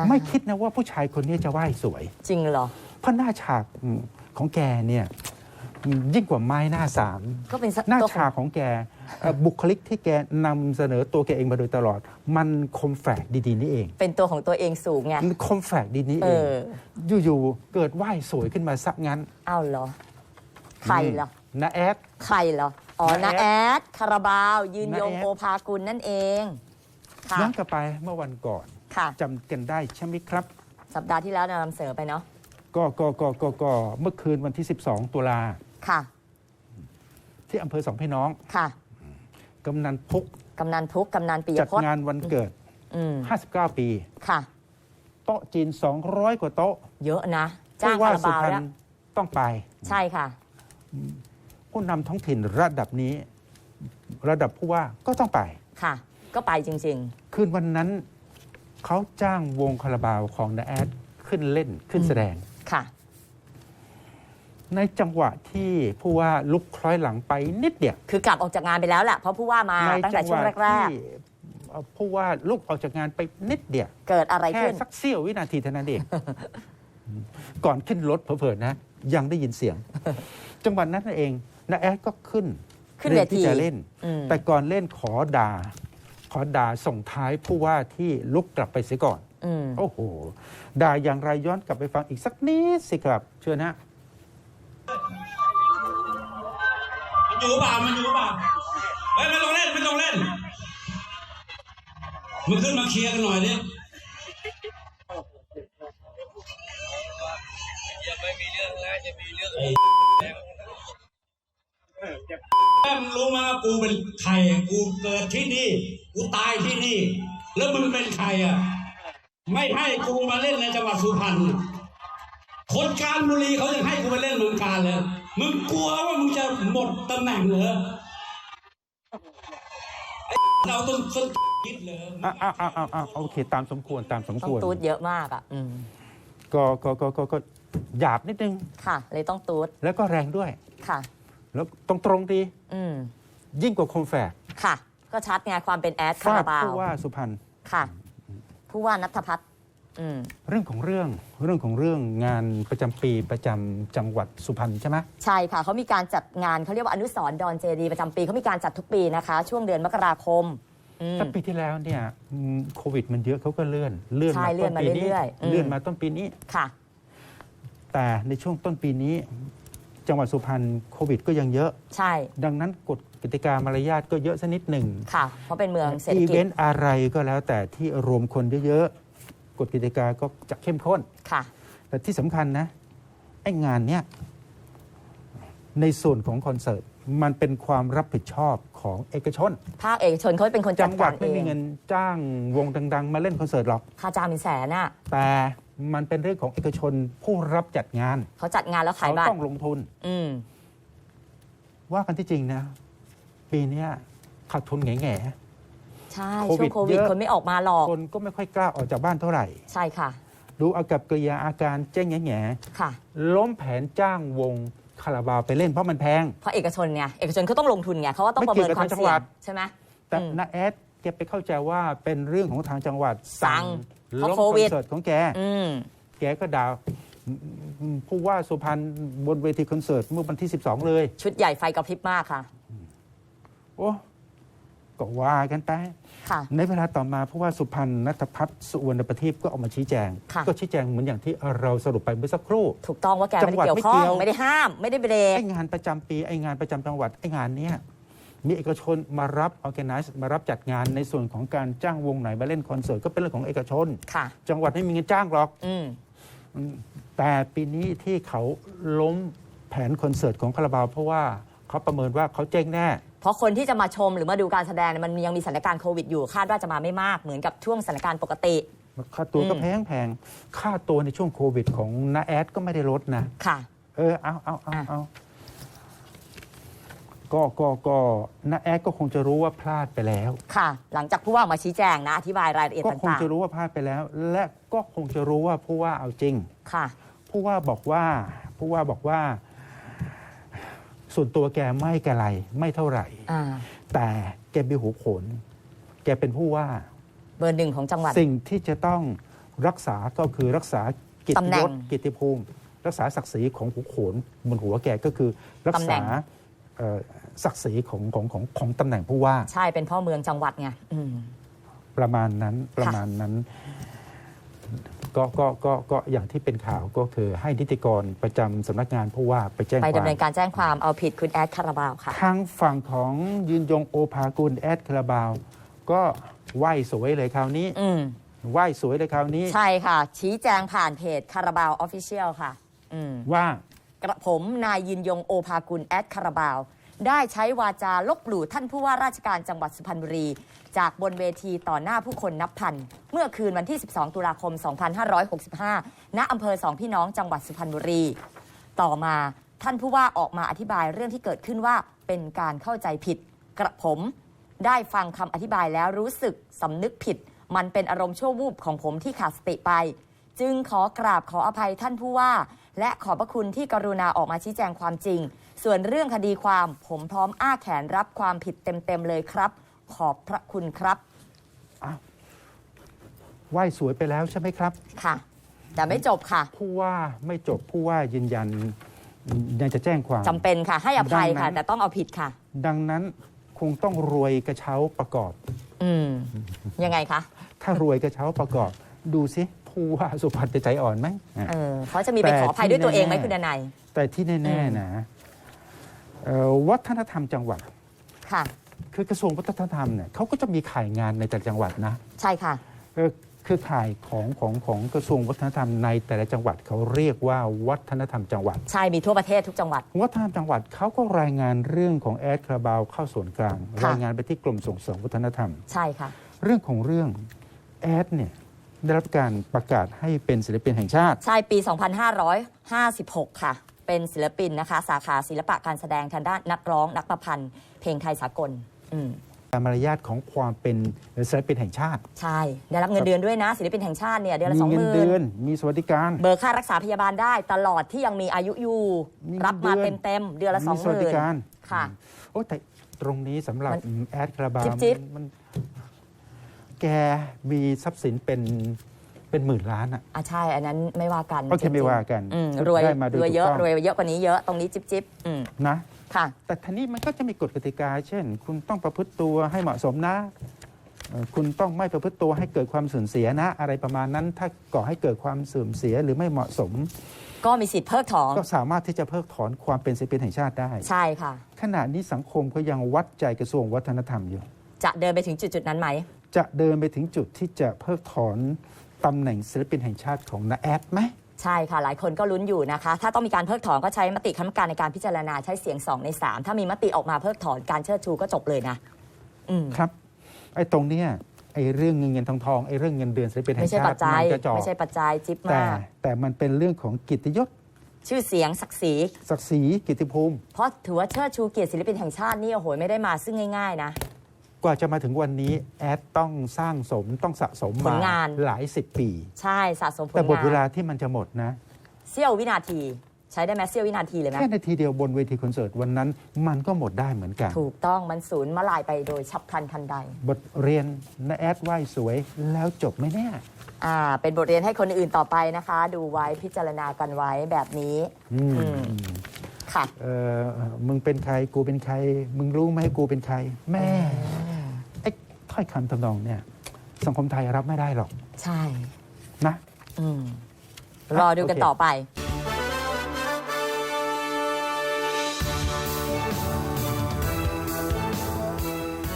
อ่าฮะไม่คิดนะว่าผู้ชายคนนี้จะไหว้สวย จริงเหรอ เพราะหน้าฉากอืมของแกเนี่ยอืมยิ่งกว่าไม้หน้าสามก็เป็นสักหน้าตัวฉากของแกเอ่อบุคลิกที่แกนำเสนอตัวแกเองมาโดยตลอด มันคมแฝกดีๆนี่เอง เป็นตัวของตัวเองสูงไงมันคมแฝกดีนี้เอเองออยู่ๆเกิดไหว้สวยขึ้นมาสักงั้นอ้าวเหรอใครเหรอนะแอดใครเหรออ๋อน้านาแอแอดดคาราบาว ยืนน้ายงแอดโอภากุลนั่นเองค่ะย้อนกลับไปเมื่อวันก่อน ค่ะ จำกันได้ใช่ไหมครับ สัปดาห์ที่แล้วเรานำเสนอไปเนาะก็ก็ก็ก็ก็เมื่อคืนวันที่ 12 ตุลาค่ะ ที่อำเภอสองพี่น้องค่ะกำนันพุกกำนันพุกกำนันปิยจัดพจน์งานวันเกิด อืม59 ปี ค่ะ โต๊ะจีน 200 กว่าโต๊ะเยอะนะ จ้างผู้ว่าคาราสุบาวพรรแล้วณต้องไป ใช่ค่ะ ผู้นำท้องถิ่นระดับนี้ ระดับผู้ว่าก็ต้องไป ค่ะ ก็ไปจริง คืนวันนั้น เขาจ้างวงคาราบาวของนาแอดขึ้นเล่นขึ้นแสดงๆค่ะ ในจังหวะที่ผู้ว่าลุกคล้อยหลังไปนิดเดียวคือกลับออกจากงานไปแล้วแหละเพราะผู้ว่ามาในตั้งจัแต่หช่วงวะแรกที่เอ่อผู้ว่าลุกออกจากงานไปนิดเดียว ๆ เกิดอะไรแค่ขึ้น สักเสี้ยววินาทีเท่านั้นเอง ก่อนขึ้นรถเผลอๆนะ ยังได้ยินเสียง จังหวะนั้นเองนาแอดก็ขึ้นขึ้นตรีเวยมที่ทีจะเล่น อืมแต่ก่อนเล่นขอด่า ขอด่าส่งท้ายผู้ว่าที่ลุกกลับไปเสียก่อนอืมโอ้โหด่าอย่างไรย้อนกลับไปฟังอีกสักนิดสิครับ เชิญนะมันอยู่เปล่ามันอยู่เปล่าเฮ้ยไม่ต้องเล่นไม่ต้องเล่นมึงขึ้นมาเคลียร์กันหน่อยดิแม่ มึงรู้ไหมว่ากูเป็นใครอะกูเกิดที่นี่ กูตายที่นี่ แล้วมึงเป็นใครอะ ไม่ให้กูมาเล่นในจังหวัดสุพรรณคนการบุรีเขายังให้กูไปเล่นเมืองการเลย มึงกลัวว่ามึงจะหมดตำแหน่งเหรอไอ้เราต้องต้องคิดเลยอะอะอะอะอะโอเค ตามสมควรตามสมต้อคงวร ตูดเยอะมากอะอืมก็ก็ก็ก็ก็หยาบนิดนึง ค่ะ เลยต้องตูดแล้วก็แรงด้วย ค่ะ แล้วตรงตรงๆดีอืมยิ่งกว่าคมแฝกค่ะ ก็ชัดไงความเป็นแอดคาฟาดราบาวผู้ว่าสุพรรณค่ะผู้ว่านัทพัฒน์อืมเรื่องของเรื่องเรื่องของเรื่องงานประจำปีประจำจังหวัดสุพรรณใช่ไหมใช่ค่ะเขามีการจัดงานเขาเรียกว่าอนุสรณ์ดอนเจดีย์ประจำปีเขามีการจัดทุกปีนะคะ ช่วงเดือนมกราคมอืม แต่ปีที่แล้วเนี่ยอืมโควิดมันเยอะเขาก็เลื่อนเลื่อนใช่มาเลื่ต้อนนมาปีนี้เรื่อยๆอืม เลื่อนมาต้นปีนี้ ค่ะ แต่ในช่วงต้นปีนี้ จังหวัดสุพรรณโควิดก็ยังเยอะ ใช่ ดังนั้นกฎกติกามารยาทก็เยอะสักนิดหนึ่งค่ะ เพราะเป็นเมืองเศรษฐอีกิเวจนต์อะไรก็แล้วแต่ที่รวมคนเยอะๆกฎกติกาก็จะเข้มข้น ค่ะ แต่ที่สำคัญนะ ไอ้งานเนี้ยในส่วนของคอนเสิร์ต มันเป็นความรับผิดชอบของเอกชน ภาคเอกชนเขาเป็นคนจัจัดงหวักาดรเอไม่มีงเงินจ้างวงดัง ๆ มาเล่นคอนเสิร์ตหรอก ค่าจ้างเป็นแสนน่ะ แต่ มันเป็นเรื่องของเอกชนผู้รับจัดงาน เขาจัดงานแล้วขายเขาบัตต้อรงลงทุน อืม ว่ากันที่จริงนะ ปีเนี้ยขาดทุนแง่ ใช่ โคช่วิวดงโควิด เยอะ คนไม่ออกมาหรอก ๆคนก็ไม่ค่อยกล้าออกจากบ้านเท่าไหร่ ใช่ค่ะ ดูอากับกริยาอาการเจ๊งแง่ค่ะ ๆล้มแผนจ้างวงคาราบาวไปเล่นเพราะมันแพง เพราะเอกชนไงเอกชนเขาต้องลงทุนไงเขาว่าต้องประเมินไม่เกี่ยวกับความทางจังเสี่หยวังดใช่ไหม แต่อืม นาแอด แกไปเข้าใจว่าเป็นเรื่องของทางจังหวัดสั่งล้มเพราะคโควิอนดเสิร์ตของแกอืมแกก็ด่าอืมผู้ว่าสุพรรณบนเวทีคอนเสิร์ตเมื่อวันที่ 12 เลย ชุดใหญ่ไฟกระพริบมากค่ะ โอ้ก็ว่ากันไปค่ะในเวลาต่อมาผู้ว่าสุพรรณนัทพัฒน์สุวรรณประทีปก็ออกมาชี้แจงค่ะก็ชี้แจงเหมือนอย่างที่เราสรุปไปเมื่อสักครู่ ถูกต้องว่าแกจัไม่งหวัได้ดเกี่ยวข้อไม่เกี่งยวไม่ได้ห้าม ไม่ได้เบรกไอ้งานประจำปีไอ้งานประจำจังหวัดไอ้งานเนี้ย มีเอกชนมารับออแกไนซ์มารับจัดงานในส่วนของการจ้างวงไหนมาเล่นคอนเสิร์ตก็เป็นเรื่องของเอกชน ค่ะ จังหวัดไม่มีเงินจ้างหรอก อืม แต่ปีนี้ที่เขาล้มแผนคอนเสิร์ตของคาราบาว เพราะว่าเขาประเมินว่าเขาเจ๊งแน่ เพราะคนที่จะมาชมหรือมาดูการแสดงเนี่ยมันยังมีสถานการณ์โควิดอยู่ คาดว่าจะมาไม่มากเหมือนกับช่วงสถานการณ์ปกติ ค่าตัวก็อืม แพงแพงค่าตัวในช่วงโควิดของนาแอดก็ไม่ได้ลดนะ ค่ะ เออเอาเอาเอาอะเอา ก็ก็ก็นาแอดก็คงจะรู้ว่าพลาดไปแล้ว ค่ะ หลังจากผู้ว่าออกมาชี้แจงนะ อธิบายรายละเอียดก็คงต่างจะรู้ว่าพลาดไปแล้ว และก็คงจะรู้ว่าผู้ว่าเอาจริง ๆ ค่ะ ผู้ว่าบอกว่าผู้ว่าบอกว่า ส่วนตัวแกไม่กระไรไม่เท่าไหร่ อ่า แต่แกมีหูโขน แกเป็นผู้ว่า เบอร์หนึ่งของจังหวัด สิ่งที่จะต้องรักษาก็คือรักษากิตตำแหน่ยงศกิตติภูมิ รักษาศักดิ์ศรีของหัวโขนบนหัวแกก็คือรักตำแหน่ษางเอ่อ ศักดิ์ศรีของของของของตำแหน่งผู้ว่า ใช่เป็นพ่อเมืองจังหวัดไงอืมประมาณนั้นประมาณนั้น ก็ก็ก็ก็อย่างที่เป็นข่าวก็คือให้นิติกรประจำสำนักงานผู้ว่าไปแจ้งไปควาดำเนิมนการแจ้งความเอาผิดคุณแอดคาราบาวค่ะ ทางฝั่งของยืนยงโอภากุลแอดคาราบาว ก็ไหว้สวยเลยคราวนี้ อืม ไหว้สวยเลยคราวนี้ ใช่ค่ะ ชี้แจงผ่านเพจคาราบาวออฟฟิเชียลค่ะ อืม ว่า กระผมนายยินยงโอภากุลแอดคาราบาว ได้ใช้วาจาลบหลู่ท่านผู้ว่าราชการจังหวัดสุพรรณบุรี จากบนเวทีต่อหน้าผู้คนนับพัน เมื่อคืนวันที่ 12 ตุลาคม 2565 ณอำเภอสองพี่น้องจังหวัดสุพรรณบุรี ต่อมาท่านผู้ว่าออกมาอธิบายเรื่องที่เกิดขึ้นว่าเป็นการเข้าใจผิด กระผมได้ฟังคำอธิบายแล้วรู้สึกสำนึกผิด มันเป็นอารมณ์ชั่ววูบของผมที่ขาดสติไป จึงขอกราบขออภัยท่านผู้ว่า และขอบพระคุณที่กรุณาออกมาชี้แจงความจริง ส่วนเรื่องคดีความผมพร้อมอ้าแขนรับความผิดเต็มๆเลยครับ ขอบพระคุณครับไหว้สวยไปแล้วใช่ไหมครับ ค่ะ แต่ไม่จบค่ะผู้ว่าไม่จบผู้ว่ายืนยันยังจะแจ้งความ จำเป็นค่ะ ให้อภัยค่ะ ดังนั้น แต่ต้องเอาผิดค่ะ ดังนั้นคงต้องรวยกระเช้าประกอบ อืม ยังไงคะ ถ้ารวยกระเช้าประกอบ ดูสิ ผู้ว่าสุพรรณจะใจอ่อนไหมอะเออเขาจะมีไปแต่ขออภัยด้วยตัวเองไหมที่แน่คุณดนัยแต่ที่แน่อืมๆนะเอ่อวัฒนธรรมจังหวัดค่ะคือกระทรวงวัฒนธรรมเนี่ยเขาก็จะมีข่ายงานในแต่ละจังหวัดนะ ใช่ค่ะเอ่อคือข่ายของของของกระทรวงวัฒนธรรมในแต่ละจังหวัดเขาเรียกว่าวัฒนธรรมจังหวัด ใช่มีทั่วประเทศทุกจังหวัด วัฒนธรรมจังหวัดเขาก็รายงานเรื่องของแอดคาราบาวเข้าส่วนกลางค่ะรายงานไปที่กรมส่งเสริมวัฒนธรรม ใช่ค่ะ เรื่องของเรื่องแอดเนี่ย ได้รับการประกาศให้เป็นศิลปินแห่งชาติ ใช่ปี 2556 ค่ะ เป็นศิลปินนะคะ สาขาศิลปะการแสดงทางด้านนักร้อง นักประพันธ์ เพลงไทยสากลอืมตามมารยาทของความเป็นศิลปินแห่งชาติ ใช่ ได้รับเงินเดือนด้วยนะ ศิลปินแห่งชาติเนี่ยเดือนละมีสองหเงินมื่เดือนนมีสวัสดิการ เบิกค่ารักษาพยาบาลได้ตลอดที่ยังมีอายุอยู่มีรับมาเงิเต็นมเดือนเต็มๆเดือนละสองมีหสวัสมื่ดินการค่ะโอ้แต่ตรงนี้สำหรับมันแอดคาราบาวจิ๊บมัน แกมีทรัพย์สินเป็นเป็นหมื่นล้านอะอะใช่ อันนั้นไม่ว่ากันโอเคจงๆไม่ว่ากันอืมรวยได้มาโดยรวยเยอะถูกต้องรวยเยอะกว่านี้เยอะตรงนี้จิ๊บจิ๊บอืมนะ ค่ะ แต่ทีนี้มันก็จะมีกฎกติกา เช่น คุณต้องประพฤติตัวให้เหมาะสมนะเอ่อคุณต้องไม่ประพฤติตัวให้เกิดความเสื่อมเสียนะ อะไรประมาณนั้น ถ้าก่อให้เกิดความเสื่อมเสียหรือไม่เหมาะสม ก็มีสิทธิ์เพิกถอนก็สามารถที่จะเพิกถอนความเป็นศิลปินแห่งชาติได้ ใช่ค่ะ ขณะนี้สังคมก็ยังวัดใจกระทรวงวัฒนธรรมอยู่ จะเดินไปถึงจุดจุดๆนั้นไหม จะเดินไปถึงจุดที่จะเพิกถอนตำแหน่งศิลปินแห่งชาติของนาแอดไหมใช่ค่ะ หลายคนก็ลุ้นอยู่นะคะ ถ้าต้องมีการเพิกถอนก็ใช้มติคณะกรรมการในการพิจารณาใช้เสียง 2 ใน 3 ถ้ามีมติออกมาเพิกถอนการเชิดชูก็จบเลยนะอืมครับไอ้ตรงเนี้ยไอ้เรื่องเงินเงินทองทองไอ้เรื่องเงินเดือนศิลปินแห่ไม่งใช่ชาปัจติจัยมันกระจอกไม่ใช่ปัจจัยจิ๊บแต่มากแต่มันเป็นเรื่องของกิตติยศชื่อเสียงศักดิ์ศรีศักดิ์ศรีกิตติภูมิเพราะถือว่าเชิดชูเกียรติศิลปินแห่งชาตินี่โอ้โหไม่ได้มาซึ่งง่าย ๆ นะ กว่าจะมาถึงวันนี้แอดต้องสร้างสมต้องสะสมผมาลงาน หลายสิบปี ใช่สะสมผลแต่บทงาเวนลาที่มันจะหมดนะ เสี้ยววินาที ใช้ได้ไหมเสี้ยววินาทีเลยไหมแค่นาทีเดียวบนเวทีคอนเสิร์ตวันนั้นมันก็หมดได้เหมือนกัน ถูกต้องมันสูญมาลายไปโดยฉับพลันทันใด บทเรียนนาแอดไหว้สวยแล้วจบไหมเนี่ย อ่า เป็นบทเรียนให้คนอื่นต่อไปนะคะ ดูไว้พิจารณากันไว้แบบนี้ อืม อืม ค่ะ เออมึงเป็นใครกูเป็นใคร มึงรู้ไหมกูเป็นใคร แม่ไอ้ ถ้อยคำทำนองเนี่ยสังคมไทยรับไม่ได้หรอก ใช่ นะ อืม รอดูกันโอเคต่อไป